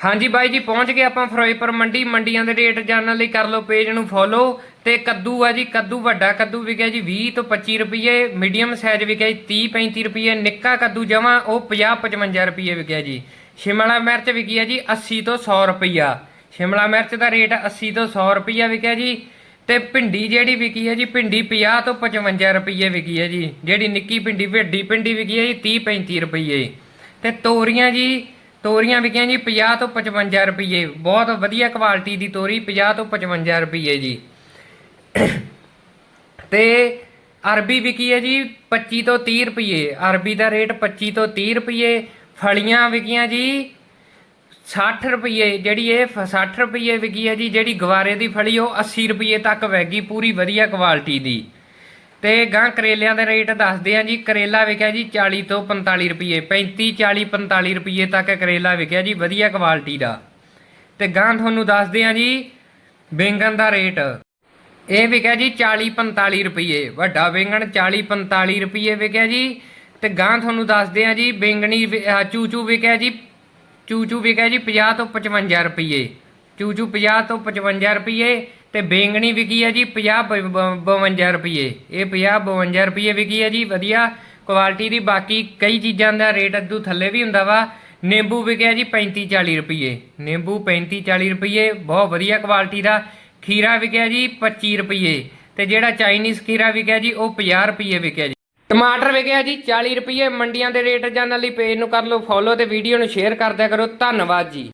ਹਾਂਜੀ ਬਾਈ ਜੀ, ਪਹੁੰਚ ਗਏ ਆਪਾਂ ਫਿਰੋਜ਼ਪੁਰ ਮੰਡੀ। ਮੰਡੀਆਂ ਦੇ ਰੇਟ ਜਾਣਨ ਲਈ ਕਰ ਲਓ ਪੇਜ ਨੂੰ ਫੋਲੋ ਤੇ ਕੱਦੂ ਆ ਜੀ, ਕੱਦੂ ਵੱਡਾ ਕੱਦੂ ਵਿਕਿਆ ਜੀ 20 ਤੋਂ 25 ਰੁਪਏ ਮੀਡੀਅਮ ਸਾਈਜ਼ ਵਿਕਿਆ ਜੀ 30 35 ਰੁਪਏ ਨਿੱਕਾ ਕੱਦੂ ਜਮਾ ਉਹ 50 55 ਰੁਪਏ ਵਿਕਿਆ ਜੀ। ਸ਼ਿਮਲਾ ਮਿਰਚ ਵਿਕੀ ਹੈ ਜੀ 80 ਤੋਂ 100 ਰੁਪਈਆ। ਸ਼ਿਮਲਾ ਮਿਰਚ ਦਾ ਰੇਟ 80 ਤੋਂ 100 ਰੁਪਈਆ ਵਿਕਿਆ ਜੀ। ਤੇ ਭਿੰਡੀ ਜਿਹੜੀ ਵਿਕੀ ਹੈ ਜੀ, ਭਿੰਡੀ 50 ਤੋਂ 55 ਰੁਪਏ ਵਿਕੀ ਹੈ ਜੀ। ਜਿਹੜੀ ਨਿੱਕੀ ਭਿੰਡੀ, ਵੱਡੀ ਭਿੰਡੀ ਵਿਕੀ ਹੈ ਜੀ 30 35 ਰੁਪਏ ਤੇ ਤੋਰੀਆਂ ਜੀ ਤੋਰੀਆਂ ਵਿਕੀਆਂ ਜੀ 50 ਤੋਂ 55 ਰੁਪਏ ਬਹੁਤ ਵਧੀਆ ਕੁਆਲਿਟੀ ਦੀ ਤੋਰੀ 50 ਤੋਂ 55 ਰੁਪਏ ਜੀ। ਤੇ ਅਰਬੀ ਵਿਕੀ ਹੈ ਜੀ 25 ਤੋਂ 30 ਰੁਪਏ ਅਰਬੀ ਦਾ ਰੇਟ 25 ਤੋਂ 30 ਰੁਪਏ ਫਲੀਆਂ ਵਿਕੀਆਂ ਜੀ 60 ਰੁਪਏ ਜਿਹੜੀ ਇਹ ਫ- 60 ਰੁਪਏ ਵਿਕੀ ਹੈ ਜੀ, ਜਿਹੜੀ ਗਵਾਰੇ ਦੀ ਫਲੀ, ਉਹ 80 ਰੁਪਏ ਤੱਕ ਵੈਗੀ ਪੂਰੀ ਵਧੀਆ ਕੁਆਲਿਟੀ ਦੀ। ਤੇ ਗਾਂ ਕਰੇਲਿਆਂ ਦੇ ਰੇਟ ਦੱਸਦੇ ਆ ਜੀ, ਕਰੇਲਾ ਵਿਕਿਆ ਜੀ 40 ਤੋਂ 45 ਰੁਪਏ 35 40 45 ਰੁਪਏ ਤੱਕ ਕਰੇਲਾ ਵਿਕਿਆ ਜੀ, ਵਧੀਆ ਕੁਆਲਿਟੀ ਦਾ। ਤੇ ਗਾਂ ਤੁਹਾਨੂੰ ਦੱਸਦੇ ਆ ਜੀ ਬੈਂਗਣ ਦਾ ਰੇਟ। ਇਹ ਵਿਕਿਆ ਜੀ 40 45 ਰੁਪਏ ਵੱਡਾ ਬੈਂਗਣ 40 45 ਰੁਪਏ ਵਿਕਿਆ ਜੀ। ਤੇ ਗਾਂ ਤੁਹਾਨੂੰ ਦੱਸਦੇ ਆ ਜੀ ਬੈਂਗਣੀ ਵਿ- ਚੂਚੂ ਵਿਕਿਆ ਜੀ, ਚੂਚੂ ਵਿਕਿਆ ਜੀ 50 ਤੋਂ 55 ਰੁਪਏ ਚੂਚੂ 50 ਤੋਂ 55 ਰੁਪਏ ਤੇ ਬੇਂਗਣੀ ਵਿਕੀ ਹੈ ਜੀ 50 ਬ- ਬ- 52 ਰੁਪਏ ਇਹ 50 52 ਰੁਪਏ ਵਿਕੀ ਹੈ ਜੀ, ਵਧੀਆ ਕੁਆਲਿਟੀ ਦੀ। ਬਾਕੀ ਕਈ ਚੀਜ਼ਾਂ ਦਾ ਰੇਟ ਅੱਦੂ ਥੱਲੇ ਵੀ ਹੁੰਦਾ ਵਾ। ਨਿੰਬੂ ਵਿਕਿਆ ਜੀ 35 40 ਰੁਪਏ ਨਿੰਬੂ 35 40 ਰੁਪਏ ਬਹੁਤ ਵਧੀਆ ਕੁਆਲਿਟੀ ਦਾ। ਖੀਰਾ ਵਿਕਿਆ ਜੀ 25 ਰੁਪਏ ਤੇ ਜਿਹੜਾ ਚਾਈਨੀਜ਼ ਖੀਰਾ ਵਿਕਿਆ ਜੀ, ਉਹ 50 ਰੁਪਏ ਵਿਕਿਆ ਜੀ। ਟਮਾਟਰ ਵਿਕਿਆ ਜੀ 40 ਰੁਪਏ ਮੰਡੀਆਂ ਦੇ ਰੇਟ ਜਾਣਨ ਲਈ ਪੇਜ ਨੂੰ ਕਰ ਲਓ ਫੋਲੋ ਤੇ ਵੀਡੀਓ ਨੂੰ ਸ਼ੇਅਰ ਕਰਦਿਆ ਕਰੋ। ਧੰਨਵਾਦ ਜੀ।